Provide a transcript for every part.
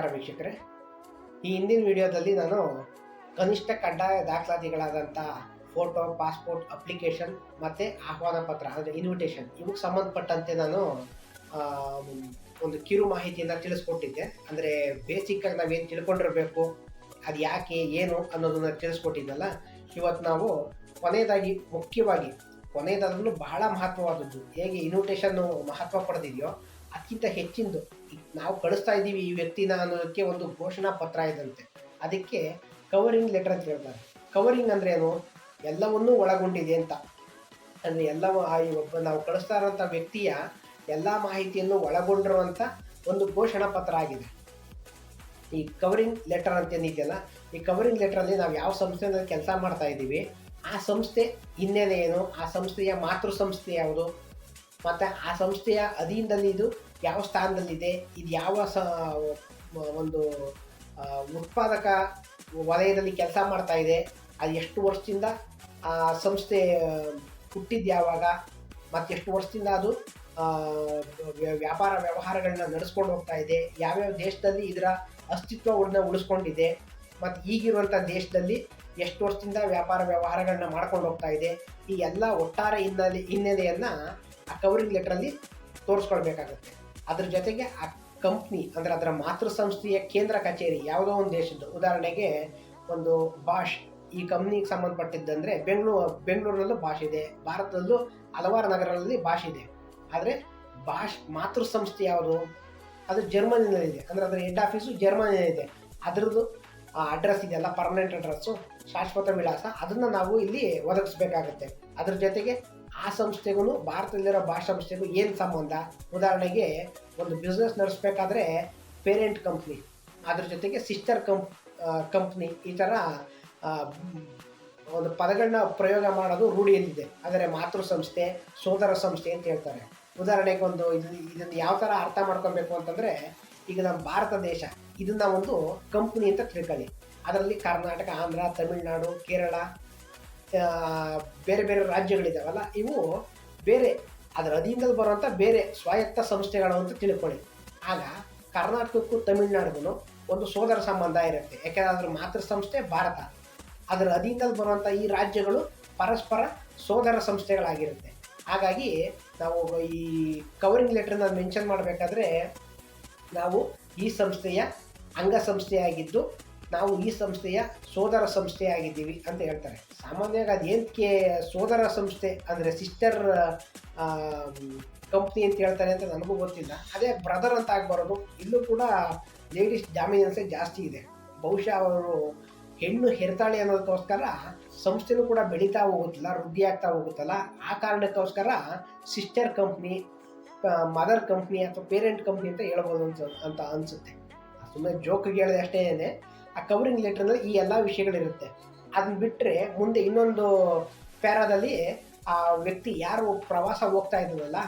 ನಮಸ್ಕಾರ ವೀಕ್ಷಕರೇ. ಈ ಹಿಂದಿನ ವಿಡಿಯೋದಲ್ಲಿ ನಾನು ಕನಿಷ್ಠ ಕಡ್ಡಾಯ ದಾಖಲಾತಿಗಳಾದಂಥ ಫೋಟೋ, ಪಾಸ್ಪೋರ್ಟ್, ಅಪ್ಲಿಕೇಶನ್ ಮತ್ತು ಆಹ್ವಾನ ಪತ್ರ, ಅಂದರೆ ಇನ್ವಿಟೇಷನ್ ಇವಕ್ಕೆ ಸಂಬಂಧಪಟ್ಟಂತೆ ನಾನು ಒಂದು ಕಿರು ಮಾಹಿತಿಯನ್ನು ತಿಳಿಸ್ಕೊಟ್ಟಿದ್ದೆ. ಅಂದರೆ ಬೇಸಿಕ್ಕಾಗಿ ನಾವೇನು ತಿಳ್ಕೊಂಡಿರಬೇಕು, ಅದು ಯಾಕೆ, ಏನು ಅನ್ನೋದನ್ನ ತಿಳಿಸ್ಕೊಟ್ಟಿದ್ದಲ್ಲ. ಇವತ್ತು ನಾವು ಕೊನೆಯದಾಗಿ ಮುಖ್ಯವಾಗಿ ಕೊನೆಯದಾದ್ರೂ ಬಹಳ ಮಹತ್ವವಾದದ್ದು. ಹೇಗೆ ಇನ್ವಿಟೇಷನ್ನು ಮಹತ್ವ ಪಡೆದಿದೆಯೋ ಅದಕ್ಕಿಂತ ಹೆಚ್ಚಿಂದು ನಾವು ಕಳಿಸ್ತಾ ಇದ್ದೀವಿ ಈ ವ್ಯಕ್ತಿನ ಅನ್ನೋದಕ್ಕೆ ಒಂದು ಘೋಷಣಾ ಪತ್ರ ಇದಂತೆ. ಅದಕ್ಕೆ ಕವರಿಂಗ್ ಲೆಟರ್ ಅಂತ ಹೇಳ್ತಾರೆ. ಕವರಿಂಗ್ ಅಂದ್ರೆ ಏನು? ಎಲ್ಲವನ್ನೂ ಒಳಗೊಂಡಿದೆ ಅಂತ. ಅಂದರೆ ಎಲ್ಲ ಒಬ್ಬ ನಾವು ಕಳಿಸ್ತಾ ಇರೋಂಥ ವ್ಯಕ್ತಿಯ ಎಲ್ಲ ಮಾಹಿತಿಯನ್ನು ಒಳಗೊಂಡಿರುವಂಥ ಒಂದು ಘೋಷಣಾ ಪತ್ರ ಆಗಿದೆ. ಈ ಕವರಿಂಗ್ ಲೆಟರ್ ಅಂತ ಏನಿದೆಯಲ್ಲ, ಈ ಕವರಿಂಗ್ ಲೆಟರಲ್ಲಿ ನಾವು ಯಾವ ಸಂಸ್ಥೆಯಲ್ಲಿ ಕೆಲಸ ಮಾಡ್ತಾ ಇದ್ದೀವಿ, ಆ ಸಂಸ್ಥೆ ಹಿನ್ನೆಲೆ ಏನು ಆ ಸಂಸ್ಥೆಯ ಮಾತೃ ಸಂಸ್ಥೆ ಯಾವುದು? ಮತ್ತು ಆ ಸಂಸ್ಥೆಯ ಅಧೀನದಲ್ಲಿ ಇದು ಯಾವ ಸ್ಥಾನದಲ್ಲಿದೆ, ಇದು ಯಾವ ಸ ಒಂದು ಉತ್ಪಾದಕ ವಲಯದಲ್ಲಿ ಕೆಲಸ ಮಾಡ್ತಾ ಇದೆ, ಅದು ಎಷ್ಟು ವರ್ಷದಿಂದ ಆ ಸಂಸ್ಥೆ ಹುಟ್ಟಿದ್ದು ಯಾವಾಗ ಮತ್ತು ಎಷ್ಟು ವರ್ಷದಿಂದ ಅದು ವ್ಯಾಪಾರ ವ್ಯವಹಾರಗಳನ್ನ ನಡೆಸ್ಕೊಂಡು ಹೋಗ್ತಾ ಇದೆ, ಯಾವ್ಯಾವ ದೇಶದಲ್ಲಿ ಇದರ ಅಸ್ತಿತ್ವಗಳನ್ನ ಉಳಿಸ್ಕೊಂಡಿದೆ, ಮತ್ತು ಈಗಿರುವಂಥ ದೇಶದಲ್ಲಿ ಎಷ್ಟು ವರ್ಷದಿಂದ ವ್ಯಾಪಾರ ವ್ಯವಹಾರಗಳನ್ನ ಮಾಡ್ಕೊಂಡು ಹೋಗ್ತಾ ಇದೆ, ಈ ಎಲ್ಲ ಒಟ್ಟಾರೆ ಹಿನ್ನೆಲೆ, ಹಿನ್ನೆಲೆಯನ್ನು ಆ ಕವರಿಂಗ್ ಲೆಟ್ರಲ್ಲಿ ತೋರಿಸ್ಕೊಳ್ಬೇಕಾಗುತ್ತೆ. ಅದ್ರ ಜೊತೆಗೆ ಆ ಕಂಪ್ನಿ ಅಂದರೆ ಅದರ ಮಾತೃ ಸಂಸ್ಥೆಯ ಕೇಂದ್ರ ಕಚೇರಿ ಯಾವುದೋ ಒಂದು ದೇಶದ್ದು. ಉದಾಹರಣೆಗೆ ಒಂದು ಭಾಷ್ ಈ ಕಂಪ್ನಿಗೆ ಸಂಬಂಧಪಟ್ಟಿದ್ದಂದರೆ ಬೆಂಗಳೂರು, ಬೆಂಗಳೂರಿನಲ್ಲೂ ಭಾಷೆ ಇದೆ. ಭಾರತದಲ್ಲೂ ಹಲವಾರು ನಗರಗಳಲ್ಲಿ ಭಾಷೆ ಇದೆ. ಆದರೆ ಭಾಷ್ ಮಾತೃ ಸಂಸ್ಥೆ ಯಾವುದು? ಅದು ಜರ್ಮನಿನಲ್ಲಿದೆ ಅಂದರೆ ಅದರ ಹೆಡ್ ಆಫೀಸು ಜರ್ಮನಿಯಲ್ಲಿದೆ. ಅದರದ್ದು ಅಡ್ರೆಸ್ ಇದೆಯಲ್ಲ ಪರ್ಮನೆಂಟ್ ಅಡ್ರೆಸ್ಸು ಶಾಶ್ವತ ವಿಳಾಸ, ಅದನ್ನು ನಾವು ಇಲ್ಲಿ ಒದಗಿಸ್ಬೇಕಾಗತ್ತೆ. ಅದ್ರ ಜೊತೆಗೆ ಆ ಸಂಸ್ಥೆಗೂ ಭಾರತದಲ್ಲಿರೋ ಭಾಷಾ ಸಂಸ್ಥೆಗೂ ಏನು ಸಂಬಂಧ? ಉದಾಹರಣೆಗೆ ಒಂದು ಬಿಸ್ನೆಸ್ ನಡೆಸಬೇಕಾದ್ರೆ ಪೇರೆಂಟ್ ಕಂಪ್ನಿ ಅದ್ರ ಜೊತೆಗೆ ಸಿಸ್ಟರ್ ಕಂಪ್ ಕಂಪ್ನಿ ಈ ಥರ ಒಂದು ಪದಗಳನ್ನ ಪ್ರಯೋಗ ಮಾಡೋದು ರೂಢಿಯಲ್ಲಿದೆ. ಆದರೆ ಮಾತೃ ಸಂಸ್ಥೆ, ಸೋದರ ಸಂಸ್ಥೆ ಅಂತ ಹೇಳ್ತಾರೆ. ಉದಾಹರಣೆಗೆ ಒಂದು ಇದು, ಇದನ್ನು ಯಾವ ಥರ ಅರ್ಥ ಮಾಡ್ಕೊಬೇಕು ಅಂತಂದರೆ, ಈಗ ನಮ್ಮ ಭಾರತ ದೇಶ, ಇದನ್ನ ಒಂದು ಕಂಪ್ನಿ ಅಂತ ತಿಳ್ಕೊಳ್ಳಿ. ಅದರಲ್ಲಿ ಕರ್ನಾಟಕ, ಆಂಧ್ರ, ತಮಿಳುನಾಡು, ಕೇರಳ ಬೇರೆ ಬೇರೆ ರಾಜ್ಯಗಳಿದಾವಲ್ಲ, ಇವು ಬೇರೆ ಅದರ ಅಧೀನದಲ್ಲಿ ಬರುವಂಥ ಬೇರೆ ಸ್ವಾಯತ್ತ ಸಂಸ್ಥೆಗಳು ಅಂತ ತಿಳ್ಕೊಳ್ಳಿ. ಆಗ ಕರ್ನಾಟಕಕ್ಕೂ ತಮಿಳುನಾಡಿಗೂ ಒಂದು ಸೋದರ ಸಂಬಂಧ ಇರುತ್ತೆ. ಯಾಕೆಂದ್ರೆ ಅದರ ಮಾತೃ ಸಂಸ್ಥೆ ಭಾರತ. ಅದರ ಅಧೀನದಲ್ಲಿ ಬರುವಂಥ ಈ ರಾಜ್ಯಗಳು ಪರಸ್ಪರ ಸೋದರ ಸಂಸ್ಥೆಗಳಾಗಿರುತ್ತೆ. ಹಾಗಾಗಿ ನಾವು ಈ ಕವರಿಂಗ್ ಲೆಟ್ರನ್ನ ಮೆನ್ಷನ್ ಮಾಡಬೇಕಾದ್ರೆ ನಾವು ಈ ಸಂಸ್ಥೆಯ ಅಂಗಸಂಸ್ಥೆಯಾಗಿದ್ದು ನಾವು ಈ ಸಂಸ್ಥೆಯ ಸೋದರ ಸಂಸ್ಥೆಯಾಗಿದ್ದೀವಿ ಅಂತ ಹೇಳ್ತಾರೆ. ಸಾಮಾನ್ಯವಾಗಿ ಅದು ಏನಕ್ಕೆ ಸೋದರ ಸಂಸ್ಥೆ ಅಂದರೆ ಸಿಸ್ಟರ್ ಕಂಪ್ನಿ ಅಂತ ಹೇಳ್ತಾರೆ ಅಂತ ನನಗೂ ಗೊತ್ತಿಲ್ಲ. ಅದೇ ಬ್ರದರ್ ಅಂತ ಆಗಬಾರದು. ಇಲ್ಲೂ ಕೂಡ ಲೇಡೀಸ್ ಡಾಮಿನೆನ್ಸೇ ಜಾಸ್ತಿ ಇದೆ. ಬಹುಶಃ ಅವರು ಹೆಣ್ಣು ಹೆರ್ತಾಳೆ ಅನ್ನೋದಕ್ಕೋಸ್ಕರ ಸಂಸ್ಥೆನೂ ಕೂಡ ಬೆಳೀತಾ ಹೋಗುತ್ತಲ್ಲ, ವೃದ್ಧಿ ಆಗ್ತಾ ಹೋಗುತ್ತಲ್ಲ. ಆ ಕಾರಣಕ್ಕೋಸ್ಕರ ಸಿಸ್ಟರ್ ಕಂಪ್ನಿ ಮದರ್ ಕಂಪ್ನಿ ಅಥವಾ ಪೇರೆಂಟ್ ಕಂಪ್ನಿ ಅಂತ ಹೇಳ್ಬೋದು ಅಂತ ಅಂತ ಅನಿಸುತ್ತೆ. ಸುಮ್ಮನೆ ಜೋಕಿಗೆ ಹೇಳಿದೆ ಅಷ್ಟೇ ಆ ಕವರಿಂಗ್ ಲೆಟ್ರಲ್ಲಿ ಈ ಎಲ್ಲ ವಿಷಯಗಳಿರುತ್ತೆ. ಅದನ್ನ ಬಿಟ್ಟರೆ ಮುಂದೆ ಇನ್ನೊಂದು ಪ್ಯಾರಾದಲ್ಲಿ ಆ ವ್ಯಕ್ತಿ ಯಾರು ಪ್ರವಾಸ ಹೋಗ್ತಾ ಇದ್ದಲ್ಲ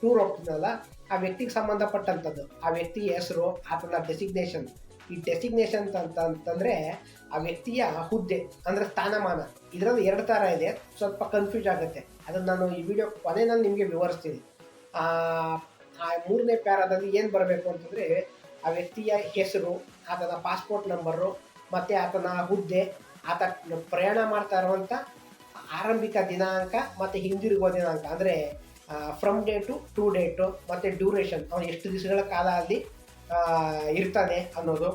ಟೂರ್ ಹೋಗ್ತಿದ್ನಲ್ಲ, ಆ ವ್ಯಕ್ತಿಗೆ ಸಂಬಂಧಪಟ್ಟಂಥದ್ದು, ಆ ವ್ಯಕ್ತಿ ಹೆಸರು, ಆತನ ಡೆಸಿಗ್ನೇಷನ್ ಈ ಡೆಸಿಗ್ನೇಷನ್ ಅಂತ ಅಂತಂದರೆ ಆ ವ್ಯಕ್ತಿಯ ಹುದ್ದೆ, ಅಂದರೆ ಸ್ಥಾನಮಾನ. ಇದರಲ್ಲಿ ಎರಡು ಥರ ಇದೆ, ಸ್ವಲ್ಪ ಕನ್ಫ್ಯೂಸ್ ಆಗುತ್ತೆ. ಅದನ್ನು ನಾನು ಈ ವಿಡಿಯೋ ಕೊನೆಯಲ್ಲಿ ನಿಮಗೆ ವಿವರಿಸ್ತೀನಿ. ಆ ಮೂರನೇ ಪ್ಯಾರಾದಲ್ಲಿ ಏನು ಬರಬೇಕು ಅಂತಂದರೆ, ಆ ವ್ಯಕ್ತಿಯ ಹೆಸರು ಆತನ ಪಾಸ್ಪೋರ್ಟ್ ನಂಬರು ಮತ್ತು ಆತನ ಹುದ್ದೆ ಆತ ಪ್ರಯಾಣ ಮಾಡ್ತಾ ಇರುವಂಥ ಆರಂಭಿಕ ದಿನಾಂಕ ಮತ್ತು ಹಿಂದಿರುಗುವ ದಿನಾಂಕ. ಅಂದರೆ ಫ್ರಮ್ ಡೇಟು ಟು ಡೇಟು ಮತ್ತು ಡ್ಯೂರೇಷನ್ ಅವನು ಎಷ್ಟು ದಿವಸಗಳ ಕಾಲ ಅಲ್ಲಿ ಇರ್ತಾನೆ ಅನ್ನೋದು.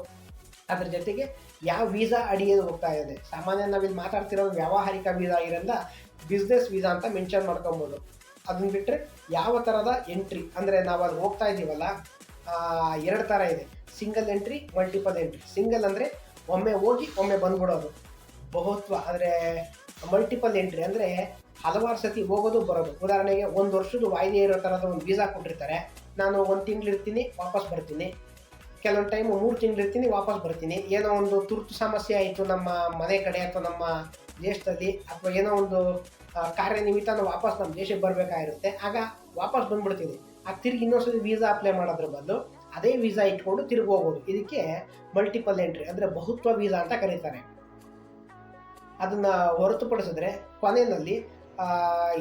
ಅದ್ರ ಜೊತೆಗೆ ಯಾವ ವೀಸಾ ಅಡಿಯಲ್ಲಿ ಹೋಗ್ತಾ ಇದೆ ಸಾಮಾನ್ಯ ನಾವಿಲ್ಲಿ ಮಾತಾಡ್ತಿರೋ ವ್ಯಾವಹಾರಿಕ ವೀಸಾ ಇರಲ್ಲ ಬಿಸ್ನೆಸ್ ವೀಸಾ ಅಂತ ಮೆನ್ಷನ್ ಮಾಡ್ಕೊಬೋದು. ಅದನ್ನ ಬಿಟ್ಟರೆ ಯಾವ ಥರದ ಎಂಟ್ರಿ ಅಂದರೆ ನಾವು ಅಲ್ಲಿ ಹೋಗ್ತಾ ಇದ್ದೀವಲ್ಲ ಎರಡು ಥರ ಇದೆ. Single entry multiple entry single ಅಂದರೆ ಒಮ್ಮೆ ಹೋಗಿ ಒಮ್ಮೆ ಬಂದ್ಬಿಡೋದು. ಬಹುತ್ವ ಆದರೆ ಮಲ್ಟಿಪಲ್ ಎಂಟ್ರಿ ಅಂದರೆ ಹಲವಾರು ಸತಿ ಹೋಗೋದು ಬರೋದು. ಉದಾಹರಣೆಗೆ ಒಂದು ವರ್ಷದ ವಾಯ್ದೆ ಇರೋ ಥರದ ಒಂದು ವೀಸಾ ಕೊಟ್ಟಿರ್ತಾರೆ. ನಾನು ಒಂದು ತಿಂಗಳು ಇರ್ತೀನಿ ವಾಪಸ್ ಬರ್ತೀನಿ. ಕೆಲವೊಂದು ಟೈಮ್ ಮೂರು ತಿಂಗಳು ಇರ್ತೀನಿ ವಾಪಸ್ ಬರ್ತೀನಿ. ಏನೋ ಒಂದು ತುರ್ತು ಸಮಸ್ಯೆ ಆಯಿತು ನಮ್ಮ ಮನೆ ಕಡೆ ಅಥವಾ ನಮ್ಮ ದೇಶದಲ್ಲಿ ಅಥವಾ ಏನೋ ಒಂದು ಆ, ಕಾರ್ಯನಿಮಿತ್ತ ನಾವು ವಾಪಸ್ ನಮ್ಮ ದೇಶಕ್ಕೆ ಬರಬೇಕಾಗಿರುತ್ತೆ. ಆಗ ವಾಪಸ್ ಬಂದ್ಬಿಡ್ತೀನಿ. ಆಗ ತಿರುಗಿ ಇನ್ನೊಂದ್ಸತಿ ವೀಸಾ ಅಪ್ಲೈ ಮಾಡೋದ್ರ ಬದಲು ಅದೇ ವೀಸಾ ಇಟ್ಕೊಂಡು ತಿರುಗಿ ಇದಕ್ಕೆ ಮಲ್ಟಿಪಲ್ ಎಂಟ್ರಿ ಅಂದರೆ ಬಹುತ್ವ ವೀಸಾ ಅಂತ ಕರೀತಾರೆ. ಅದನ್ನು ಹೊರತುಪಡಿಸಿದ್ರೆ ಕೊನೆಯಲ್ಲಿ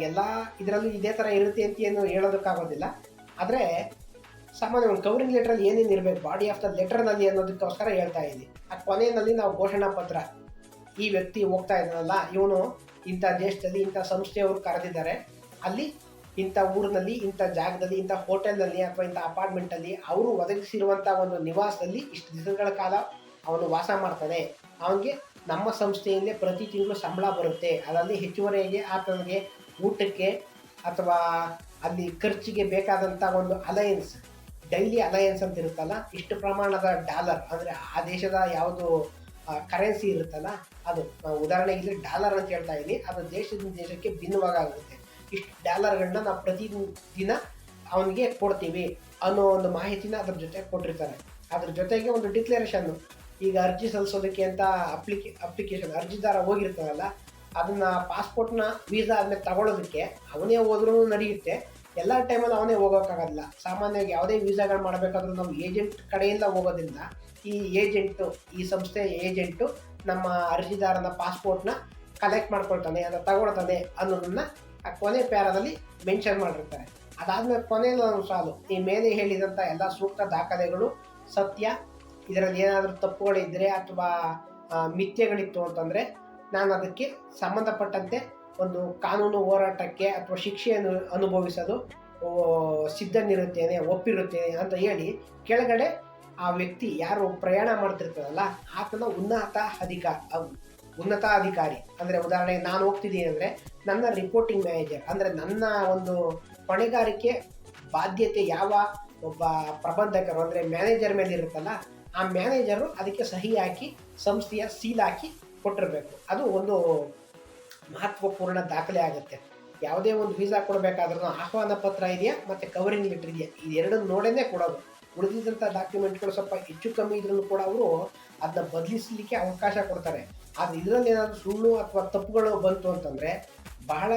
ಎಲ್ಲ ಇದರಲ್ಲೂ ಇದೇ ಥರ ಇರುತ್ತೆ ಅಂತ ಏನು ಹೇಳೋದಕ್ಕಾಗೋದಿಲ್ಲ. ಆದರೆ ಸಾಮಾನ್ಯ ಒಂದು ಕವರಿಂಗ್ ಲೆಟ್ರಲ್ಲಿ ಏನೇನು ಇರಬೇಕು ಬಾಡಿ ಆಫ್ ದ ಲೆಟರ್ನಲ್ಲಿ ಅನ್ನೋದಕ್ಕೋಸ್ಕರ ಹೇಳ್ತಾ ಇದ್ದೀನಿ. ಆ ಕೊನೆಯಲ್ಲಿ ನಾವು ಘೋಷಣಾ ಪತ್ರ. ಈ ವ್ಯಕ್ತಿ ಹೋಗ್ತಾ ಇದ್ದಾನಲ್ಲ, ಇವನು ಇಂಥ ದೇಶದಲ್ಲಿ ಇಂಥ ಸಂಸ್ಥೆಯವರು ಕರೆದಿದ್ದಾರೆ. ಅಲ್ಲಿ ಇಂಥ ಊರಿನಲ್ಲಿ, ಇಂಥ ಜಾಗದಲ್ಲಿ, ಇಂಥ ಹೋಟೆಲ್ನಲ್ಲಿ ಅಥವಾ ಇಂಥ ಅಪಾರ್ಟ್ಮೆಂಟಲ್ಲಿ ಅವರು ಒದಗಿಸಿರುವಂಥ ಒಂದು ನಿವಾಸದಲ್ಲಿ ಇಷ್ಟು ದಿನಗಳ ಕಾಲ ಅವನು ವಾಸ ಮಾಡ್ತಾನೆ. ಅವನಿಗೆ ನಮ್ಮ ಸಂಸ್ಥೆಯಿಂದ ಪ್ರತಿ ತಿಂಗಳು ಸಂಬಳ ಬರುತ್ತೆ. ಅದರಲ್ಲಿ ಹೆಚ್ಚುವರಿಯಾಗಿ ಆತನಿಗೆ ಊಟಕ್ಕೆ ಅಥವಾ ಅಲ್ಲಿ ಖರ್ಚಿಗೆ ಬೇಕಾದಂಥ ಒಂದು ಅಲಯನ್ಸ್, ಡೈಲಿ ಅಲಯನ್ಸ್ ಅಂತ ಇರುತ್ತಲ್ಲ, ಇಷ್ಟು ಪ್ರಮಾಣದ ಡಾಲರ್, ಅಂದರೆ ಆ ದೇಶದ ಯಾವುದು ಕರೆನ್ಸಿ ಇರುತ್ತಲ್ಲ, ಅದು ಉದಾಹರಣೆಗೆ ಡಾಲರ್ ಅಂತ ಹೇಳ್ತಾ ಇದ್ದೀನಿ, ಅದು ದೇಶದಿಂದ ದೇಶಕ್ಕೆ ಭಿನ್ನವಾಗುತ್ತೆ ಇಷ್ಟು ಡಾಲರ್ಗಳನ್ನ ನಾವು ಪ್ರತಿ ದಿನ ಅವನಿಗೆ ಕೊಡ್ತೀವಿ ಅನ್ನೋ ಒಂದು ಮಾಹಿತಿನ ಅದ್ರ ಜೊತೆ ಕೊಟ್ಟಿರ್ತಾರೆ. ಅದ್ರ ಜೊತೆಗೆ ಒಂದು ಡಿಕ್ಲರೇಷನ್ನು ಈಗ ಅರ್ಜಿ ಸಲ್ಲಿಸೋದಕ್ಕೆ ಅಂತ ಅಪ್ಲಿಕೆ ಅಪ್ಲಿಕೇಶನ್ ಅರ್ಜಿದಾರ ಹೋಗಿರ್ತಾರಲ್ಲ, ಅದನ್ನ ಪಾಸ್ಪೋರ್ಟ್ನ ವೀಸಾ ಆದ್ಮೇಲೆ ತಗೊಳ್ಳೋದಕ್ಕೆ ಅವನೇ ಹೋದ್ರೂ ನಡೆಯುತ್ತೆ. ಎಲ್ಲ ಟೈಮಲ್ಲಿ ಅವನೇ ಹೋಗೋಕ್ಕಾಗಲ್ಲ. ಸಾಮಾನ್ಯವಾಗಿ ಯಾವುದೇ ವೀಸಾಗಳು ಮಾಡಬೇಕಾದ್ರೂ ನಾವು ಏಜೆಂಟ್ ಕಡೆಯಿಂದ ಹೋಗೋದ್ರಿಂದ ಈ ಏಜೆಂಟು ಈ ಸಂಸ್ಥೆ ಏಜೆಂಟು ನಮ್ಮ ಅರ್ಜಿದಾರನ ಪಾಸ್ಪೋರ್ಟ್ನ ಕಲೆಕ್ಟ್ ಮಾಡ್ಕೊಳ್ತಾನೆ ಅದನ್ನು ತಗೊಳ್ತಾನೆ ಅನ್ನೋದನ್ನ ಆ ಕೊನೆ ಪ್ಯಾರದಲ್ಲಿ ಮೆನ್ಷನ್ ಮಾಡಿರ್ತಾರೆ. ಅದಾದ್ಮೇಲೆ ಕೊನೆಯಲ್ಲಿ ನಾನು ಸಾಲು, ಈ ಮೇಲೆ ಹೇಳಿದಂಥ ಎಲ್ಲ ಸೂಕ್ತ ದಾಖಲೆಗಳು, ಸತ್ಯ, ಇದರಲ್ಲಿ ಏನಾದರೂ ತಪ್ಪುಗಳಿದ್ದರೆ ಅಥವಾ ಮಿಥ್ಯಗಳಿತ್ತು ಮಿಥ್ಯೆಗಳಿತ್ತು ಅಂತಂದರೆ ನಾನು ಅದಕ್ಕೆ ಸಂಬಂಧಪಟ್ಟಂತೆ ಒಂದು ಕಾನೂನು ಹೋರಾಟಕ್ಕೆ ಅಥವಾ ಶಿಕ್ಷೆಯನ್ನು ಅನುಭವಿಸಲು ಸಿದ್ಧನಿರುತ್ತೇನೆ, ಒಪ್ಪಿರುತ್ತೇನೆ ಅಂತ ಹೇಳಿ ಕೆಳಗಡೆ ಆ ವ್ಯಕ್ತಿ ಯಾರು ಪ್ರಯಾಣ ಮಾಡ್ತಿರ್ತಾರಲ್ಲ, ಆತನ ಉನ್ನತ ಅಧಿಕಾರ ಅವ್- ಅಂದ್ರೆ ಉದಾಹರಣೆಗೆ ನಾನು ಹೋಗ್ತಿದ್ದೀನಿ ಅಂದರೆ ನನ್ನ ರಿಪೋರ್ಟಿಂಗ್ ಮ್ಯಾನೇಜರ್ ಅಂದರೆ ನನ್ನ ಒಂದು ಹೊಣೆಗಾರಿಕೆ ಬಾಧ್ಯತೆ ಯಾವ ಒಬ್ಬ ಪ್ರಬಂಧಕರು, ಅಂದರೆ ಮ್ಯಾನೇಜರ್ ಮೇಲೆ ಇರುತ್ತಲ್ಲ, ಆ ಮ್ಯಾನೇಜರು ಅದಕ್ಕೆ ಸಹಿ ಹಾಕಿ, ಸಂಸ್ಥೆಯ ಸೀಲ್ ಹಾಕಿ ಕೊಟ್ಟಿರಬೇಕು. ಅದು ಒಂದು ಮಹತ್ವಪೂರ್ಣ ದಾಖಲೆ ಆಗುತ್ತೆ. ಯಾವುದೇ ಒಂದು ವೀಸಾ ಕೊಡಬೇಕಾದ್ರೂ ಆಹ್ವಾನ ಪತ್ರ ಇದೆಯಾ ಮತ್ತು ಕವರಿಂಗ್ ಲೆಟರ್ ಇದೆಯಾ? ಇದೆರಡನ್ನು ನೋಡೇ ಕೊಡೋದು ಉಳಿದಿದ್ದಂಥ ಡಾಕ್ಯುಮೆಂಟ್ಗಳು ಸ್ವಲ್ಪ ಹೆಚ್ಚು ಕಮ್ಮಿ ಇದ್ರೂ ಕೂಡ ಅವರು ಅದನ್ನ ಬದಲಿಸಲಿಕ್ಕೆ ಅವಕಾಶ ಕೊಡ್ತಾರೆ. ಆದರೆ ಇದರಲ್ಲಿ ಏನಾದರೂ ಸುಳ್ಳು ಅಥವಾ ತಪ್ಪುಗಳು ಬಂತು ಅಂತಂದರೆ ಬಹಳ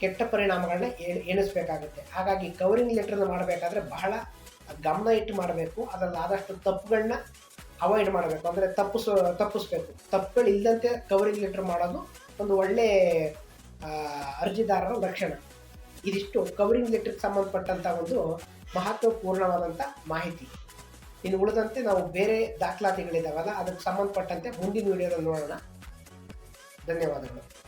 ಕೆಟ್ಟ ಪರಿಣಾಮಗಳನ್ನ ಎಣಿಸ್ಬೇಕಾಗುತ್ತೆ. ಹಾಗಾಗಿ ಕವರಿಂಗ್ ಲೆಟರ್ನ ಮಾಡಬೇಕಾದ್ರೆ ಬಹಳ ಗಮನ ಇಟ್ಟು ಮಾಡಬೇಕು. ಅದರಲ್ಲಿ ಆದಷ್ಟು ತಪ್ಪುಗಳನ್ನ ಅವಾಯ್ಡ್ ಮಾಡಬೇಕು. ಅಂದರೆ ತಪ್ಪಿಸ, ತಪ್ಪಿಸ್ಬೇಕು. ತಪ್ಪುಗಳು ಇಲ್ಲದಂತೆ ಕವರಿಂಗ್ ಲೆಟರ್ ಮಾಡೋದು ಒಂದು ಒಳ್ಳೆ ಅರ್ಜಿದಾರರ ಲಕ್ಷಣ. ಇದಿಷ್ಟು ಕವರಿಂಗ್ ಲೆಟರ್ಗೆ ಸಂಬಂಧಪಟ್ಟಂಥ ಒಂದು ಮಹತ್ವಪೂರ್ಣವಾದಂಥ ಮಾಹಿತಿ. ಇನ್ನು ಉಳಿದಂತೆ ನಾವು ಬೇರೆ ದಾಖಲಾತಿಗಳಿದ್ದಾವಲ್ಲ ಅದಕ್ಕೆ ಸಂಬಂಧಪಟ್ಟಂತೆ ಮುಂದಿನ ವಿಡಿಯೋದಲ್ಲಿ ನೋಡೋಣ. ಧನ್ಯವಾದಗಳು.